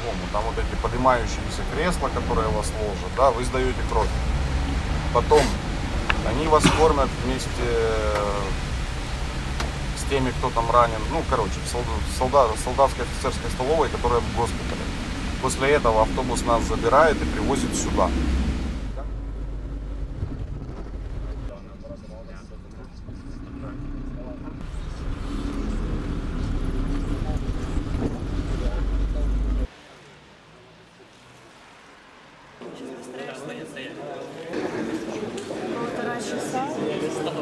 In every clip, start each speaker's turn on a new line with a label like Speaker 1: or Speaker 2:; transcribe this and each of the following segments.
Speaker 1: по-другому. Там вот эти поднимающиеся кресла, которые вас ложат, да, вы сдаете кровь. Потом они вас кормят вместе с теми, кто там ранен. Ну, короче, в солда- солда- солдатской офицерской столовой, которая в госпитале. После этого автобус нас забирает и привозит сюда.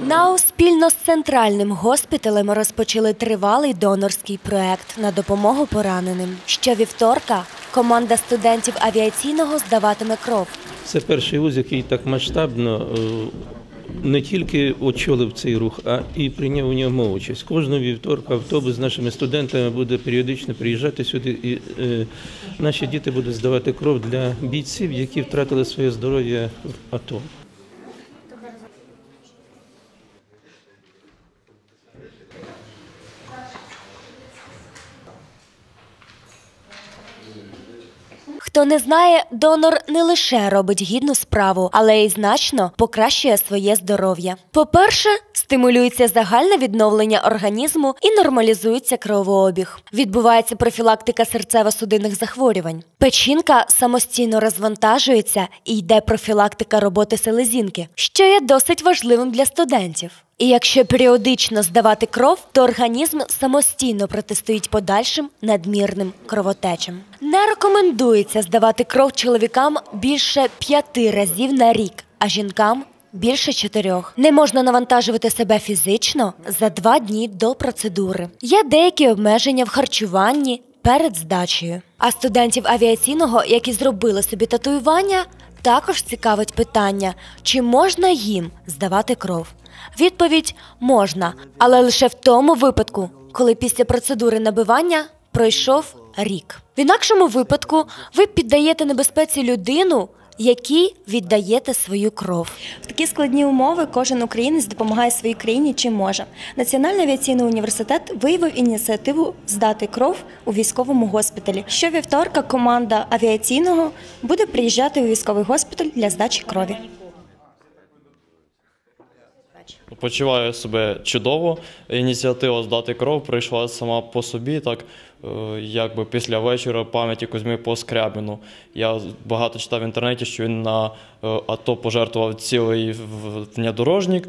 Speaker 2: НАУ спільно з центральним госпіталем розпочали тривалий донорський проект на допомогу пораненим. Щовівторка команда студентів авіаційного здаватиме кров.
Speaker 3: Це перший вуз, який так масштабно е, не тільки очолив цей рух, а і прийняв у ньому участь. Кожного вівторка автобус з нашими студентами буде періодично приїжджати сюди, і е, наші діти будуть здавати кров для бійців, які втратили своє здоров'я в АТО.
Speaker 2: Хто не знає, донор не лише робить гідну справу, але й значно покращує своє здоров'я. По-перше, стимулюється загальне відновлення організму і нормалізується кровообіг. Відбувається профілактика серцево-судинних захворювань. Печінка самостійно розвантажується і йде профілактика роботи селезінки, що є досить важливим для студентів. І якщо періодично здавати кров, то організм самостійно протистоїть подальшим надмірним кровотечам. Не рекомендується здавати кров чоловікам більше п'яти разів на рік, а жінкам більше чотирьох. Не можна навантажувати себе фізично за два дні до процедури. Є деякі обмеження в харчуванні перед здачею. А студентів авіаційного, які зробили собі татуювання, також цікавить питання, чи можна їм здавати кров. Відповідь можна, але лише в тому випадку, коли після процедури набивання пройшов рік. В інакшому випадку ви піддаєте небезпеці людину, якій віддаєте свою кров.
Speaker 4: В такі складні умови кожен українець допомагає своїй країні чим може. Національний авіаційний університет виявив ініціативу здати кров у військовому госпіталі. Щовівторка команда авіаційного буде приїжджати у військовий госпіталь для здачі крові.
Speaker 5: Почуваю себе чудово. Ініціатива здати кров прийшла сама по собі, так е, якби після вечора пам'яті Кузьми по Скрябіну. Я багато читав в інтернеті, що він на е, АТО пожертвував цілий внедорожник.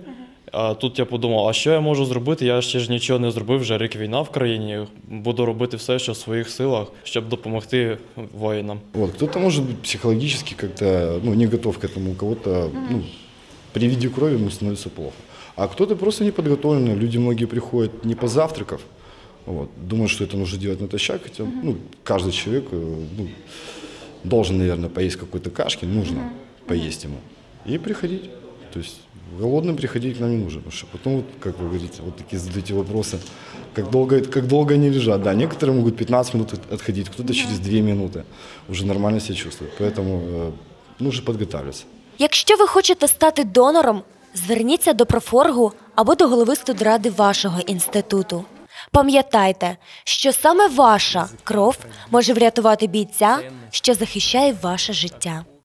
Speaker 5: А тут я подумав, а що я можу зробити? Я ще ж нічого не зробив, вже рік війна в країні. Буду робити все, що в своїх силах, щоб допомогти воїнам.
Speaker 6: Вот, кто-то может быть психологически как-то ну, не готов к этому, у кого-то ну, при виде крови ему становится плохо. А кто-то просто не подготовленный. Люди многие приходят не позавтракав, вот, думают, что это нужно делать натощак, хотя ну, каждый человек э, ну, должен, наверное, поесть какой-то кашки, нужно поесть ему и приходить. То есть голодным приходить к нам не нужно, потому что потом, вот, как вы говорите, вот такие задаете вопросы, как долго, как долго они лежат. Да, некоторые могут 15 минут от- отходить, кто-то через 2 минуты уже нормально себя чувствует. Поэтому э, нужно подготавливаться.
Speaker 2: Якщо ви хочете стати донором, зверніться до профоргу або до голови студради вашого інституту. Пам'ятайте, що саме ваша кров може врятувати бійця, що захищає ваше життя.